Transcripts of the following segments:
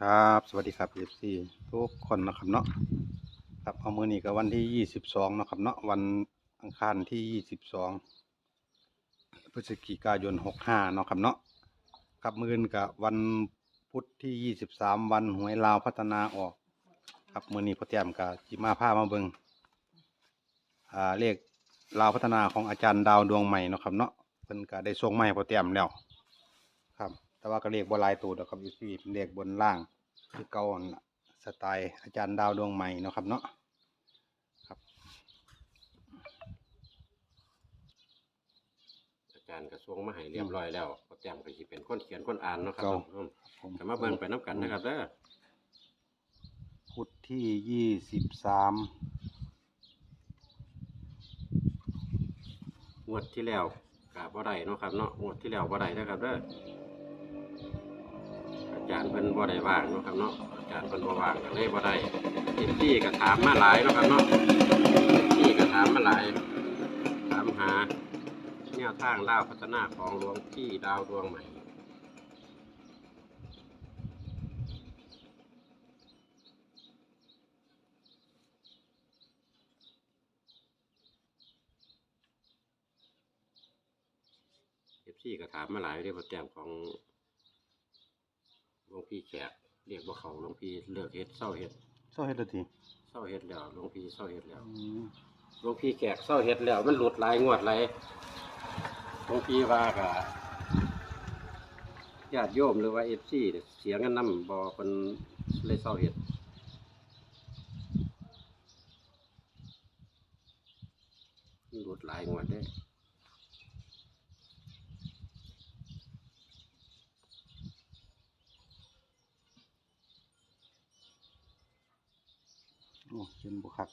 ครับ สวัสดีครับ FC ทุกคนนะครับเนาะครับเอามือนี้ก็วันที่ยี่สิบสองนะครับเนาะวันอังคารที่ยี่สิบสองพฤศจิกายนหกห้าเนาะครับเนาะครับมือนี้กับวันพุธที่ยี่สิบสามวันหวยลาวพัฒนาออก ครับมือนี้พอแต้มกับจิมาผ้ามาเบิงอ่าเลขลาวพัฒนาของอาจารย์ดาวดวงใหม่เนาะครับเนาะเพิ่นก็ได้ส่งให้พอแต้มแล้วครับ แต่ว่าก็เรียกบนลายตัวดอกครับอยู่ที่เป็นเลขบนล่างคือเก่าหั่นล่ะสไตล์อาจารย์ดาวดวงใหม่เนาะครับเนาะครับ อาจารย์กระทรวงมาให้เรียบร้อยแล้วโปรแกรมก็สิเป็นคนเขียนคนอ่านเนาะครับเก่าอืมผมก็มาเบิ่งไปน้ำกันนะครับเด้อพุธที่ยี่สิบสามงวดที่แล้วก็บ่ได้เนาะครับเนาะงวดที่แล้วบ่ได้นะครับเด้ออา จารย์เพิ่นบ่ได้ว่างเนาะครับเนาะอาจารย์เพิ่นบ่ว่างก็เลยบ่ได้เต็มที่ก็ถามมาหลายเนาะครับเนาะเต็มที่ก็ถามมาหลายถามหาแนวทางล่าพัฒนาของหลวงพี่ดาวดวงใหม่เอฟซีก็ถามมาหลายเรื่องปรแกรมของ ลวงพี่แขกเรียกว่าเขาหลวงพี่เลิกเฮ็ดเศร้าเฮ็ดเศร้าเฮ็ดเลยทีเศร้าเฮ็ดแล้วหลวงพี่เศร้าเฮ็ดแล้วอืมหลวงพี่แขกเศร้าเฮ็ดแล้ว มันหลุดหลายงวดหลายหลวงพี่ว่าก็ญาติโยมหรือว่าเอฟซีเสียเงินนํบ่คนเลยเศร้าเฮ็ดมันหลุดหลายงวดเด้ อ้เขียนบุคัก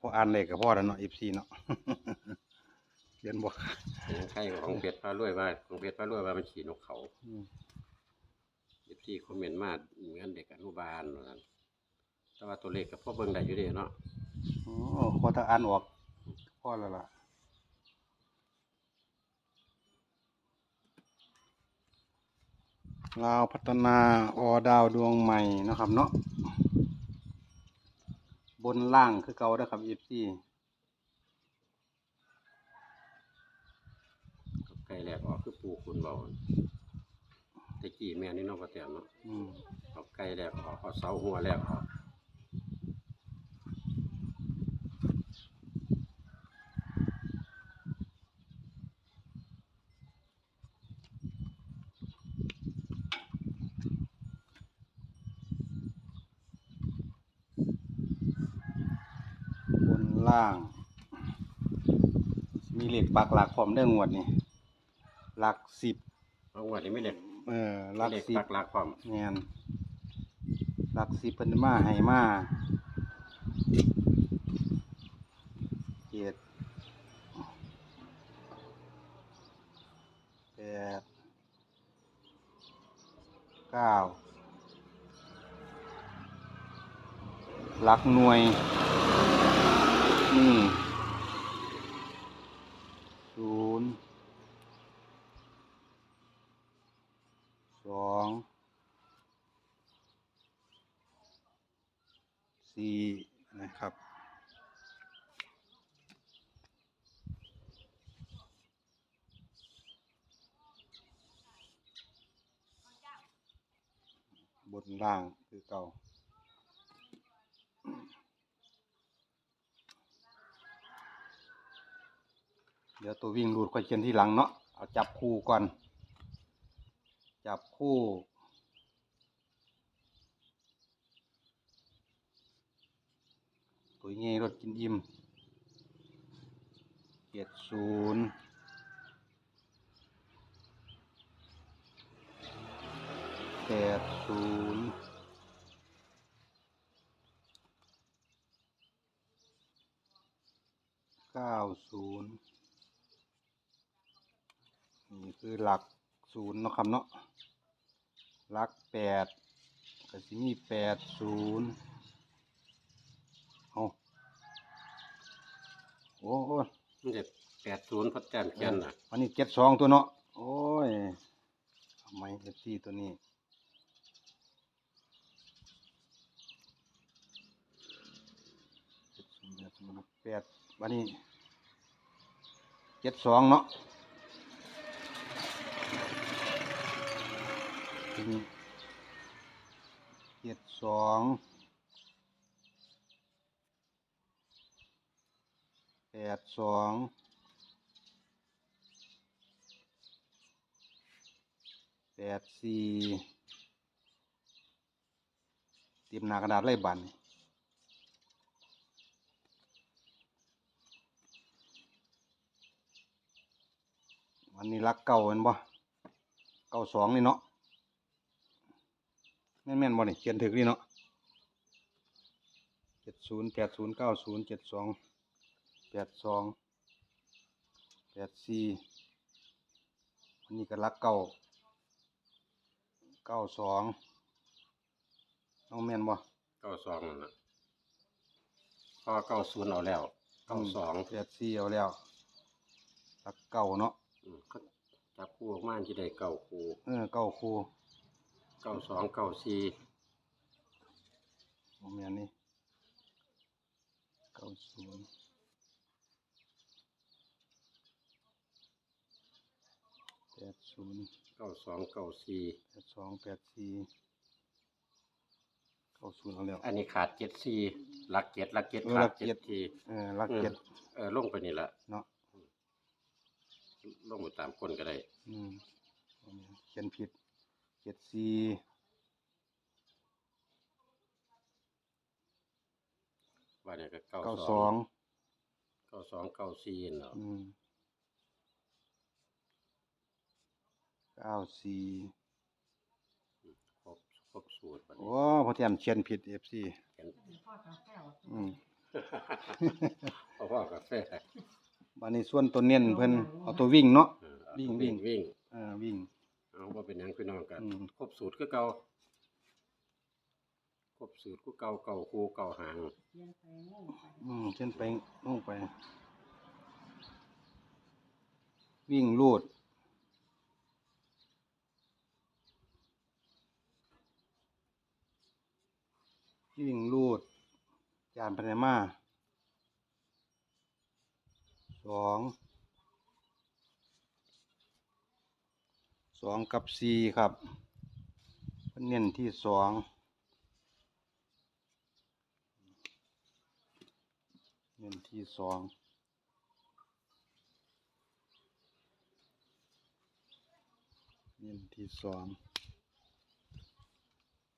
พออ่านเลขกับพ่อแล้วเนาะ FC เนาะเขียนบุคักของใครของเพชรพารวยว่าของเพชรพารวยว่ามันขี่นกเขาอืมเอฟซีคอมเมนต์มาเหมือนเด็กอนุบาลว่าซั่นแต่ว่าตัวเลขกับพ่อเบิ่งได้อยู่เด้เนาะโอ้พอถ้าอ่านออกพ่อแล้วล่ะ ลาวพัฒนาอดาวดวงใหม่เนาะครับเนาะบนล่างคือเก่าเด้อครับ FC กับไก่แรกออกคือปูคุณเบาแตะกี้แม่นี่เนาะก็แต่เนาะอืมเอาไก่แรกออกเอาเสาหัวแรกออก บน ล่าง มีเหล็กปักหลักพร้อมเด้องวดนี่หลักสิบเอางวดนี้ไม่เล็กเออหลักเลขสิบปักหลักความแม่นหลักสิบเป็นมาให้มาเจ็ดแปดเก้าหลักหน่วย นี่ศูนย์สองสี่นะครับบนล่างคือเก่า เดี๋ยวตัววิ่งรูดค่อยเขียนที่หลังเนาะเอาจับคู่ก่อน จับคู่ ตัวเงี้ยรถกินอิ่มเจ็ดศูนย์แปดศูนย์เก้าศูนย์ นี่คือหลักศูนย์เนาะครับเนาะหลักแปดก็สิมีแปดศูนย์เอาโอ้โหมันจะแปดศูนย์พอแต้มเขียนน่ะวันนี้เจ็ดสองตัวเนาะโอ้ยทำไมเอฟซีตัวนี้แปดวันนี้เจ็ดสองเนาะ ทีนี้เจ็ดสองแปดสองแปดสี่เตรียมหนากระดาษไล่บันวันนี้รักเก่าเป็นบ่เก่าสองนี่เนาะ แม่นแม่นๆบ่นี่เขียนถึกนี่เนาะเจ็ดศูนย์แปดศูนย์เก้าศูนย์เจ็ดสองแปดสองแปดสี่วันนี้ก็รักเก่าเก้าสองเอาแม่นบ่เก้าสองนั่นน่ะพอเก้าศูนย์เอาแล้วเก้าสองแปดสี่เอาแล้วรักเก่าเนาะอืมเขาจับคู่ออกมาที่ได้เก้าคู่เออเก้าคู่ เก้าสองเก้าสี่โมเมนนี่เก้าศูนย์แปดศูนย์เก้าสองเก้าสี่แปดสองแปดสี่เก้าศูนย์เอาแล้วอันนี้ขาดเจ็ดสี่หลักเจ็ดหลักเจ็ดเออขาหลัดกเจ็เจ็ดดทีเออรักเจ็ดเออลงไปนี่ละเนาะลงไปตามคนก็ได้อืมบ่แม่นเขียนผิด เจ็ดสี่ว่าเนี่ยก็เก้าเก้าสสอองงเก้าสองเก้าสี่เนาะอืมเก้าสี่ครบครบสูตรบัดนี้โอ้พอเทียมเขียนผิดเอฟซีเขียนอืมเพราะว่ากาแฟบันนี้ส่วนตัวเน้นเพิ่นเอาตัววิ่งเนาะ เออเอาวิ่งวิ่ง วิ่วิ่งงเออวิ่ง เอาว่าเป็นหยังพี่น้องกันอืม ครบสูตรก็เก่าครบสูตรก็เก่าเก่าคูเก่าหางอืมเช่นไปลงไป วิ่งลูดวิ่งลูด จานพันมาสอง สองกับสี่ครับเพิ่นเน้นที่สองเน้นที่สองเน้นที่สอง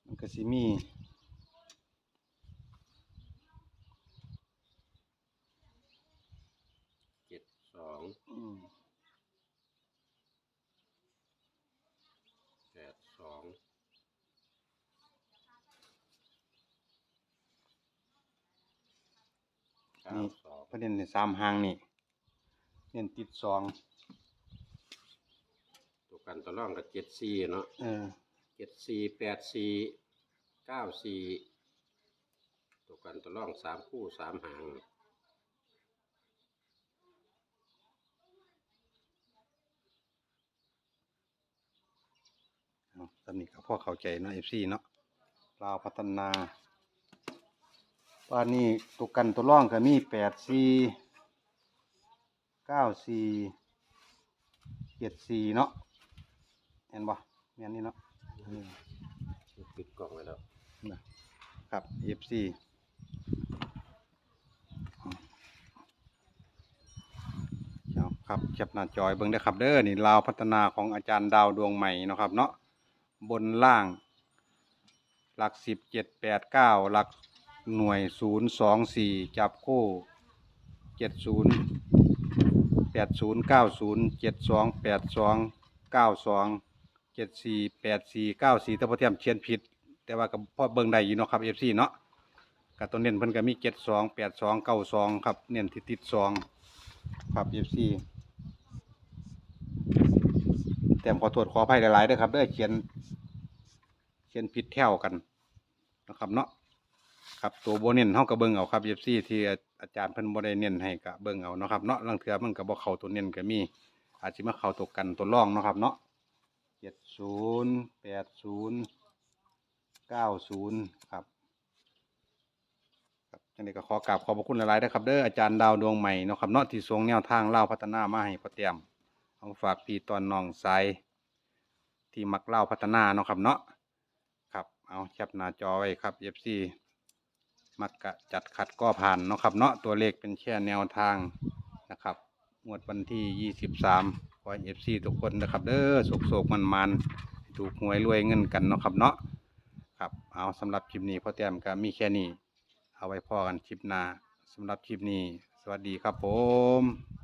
มันก็สิมีเจ็ดสองอืม แปดสองเก้า นี่สองประเด็นในสามหางนี่เน้นติดสองตัวกันตัวร่องกับเจ็ดสี่เนาะเออเจ็ดสี่แปดสี่เก้าสี่ตัวกันตัวร่องสามคู่สามหางเอาตอนนี้ก็พ่อเข้าใจเนาะเอฟซีเนาะลาวพัฒนา ว่านี่ตัวกันตัวร่องก็มีแปดสี่เก้าสี่เจ็ดสี่เนาะเห็นบ่แม่นนี่เนาะอืมปิดกล่องไว้แล้วนะครับ FC เอาครับแคปหน้าจอยเบิ่งได้อครับเด้อนี่ลาวพัฒนาของอาจารย์ดาวดวงใหม่เนาะครับเนาะบนล่าง หลักสิบเจ็ดแปดเก้าหลัก หน่วยศูนย์สองสี่จับคู่เจ็ดศูนย์แปดศูนย์เก้าศูนย์เจ็ดสองแปดสองเก้าสองเจ็ดสี่แปดสี่เก้าสี่ถ้าพอเทียมเชียนผิด แต่ว่าก็พอเบิ่งได้อยู่เนาะครับเอฟซีเนาะกับตัวเน้นเพิ่นก็มีเจ็ดสองแปดสองเก้าสองครับ เน้นที่ติดสองครับเอฟซีแต่ขอโทษขออภัยหลายๆด้อครับเด้อเขียนเขียนผิดแถวกันนะครับเนาะ ครับตัวโบเน้นเฮาก็เบิ่งเอาครับเอฟซีที่อาจารย์เพิ่นบได้เน้นให้ก็เบิ่งเอาเนาะครับเนาะลางเทือมันก็บ่เข้าตัวเน้นก็มี อาจสิมาเข้าตัวกันตัวรองเนาะครับเนาะ70 80 90ครับครับจังไดก็ขอกราบขอบพระคุณหลายๆนะครับเด้ออาจารย์ดาวดวงใหม่เนาะครับเนาะที่ส่งแนวทางเล่าพัฒนามาให้พ่อเตรียมเอาฝากพี่ตอนน้องสายที่มักเล่าพัฒนาเนาะครับเนาะครับเอาแคปหน้าจอไว้ครับ FC มักกะจัดขัดก็ผ่านเนาะครับ เนาะตัวเลขเป็นแค่แนวทางนะครับงวดวันที่ 23ขอเอฟซีทุกคนนะครับ เด้อโศกโศกมันมันถูกหวยรวยเงินกันเนาะครับเนาะครับเอาสำหรับคลิปนี้พ่อแต้มก็มีแค่นี้ เอาไว้พอกันคลิปหน้าสำหรับคลิปนี้ สวัสดีครับผม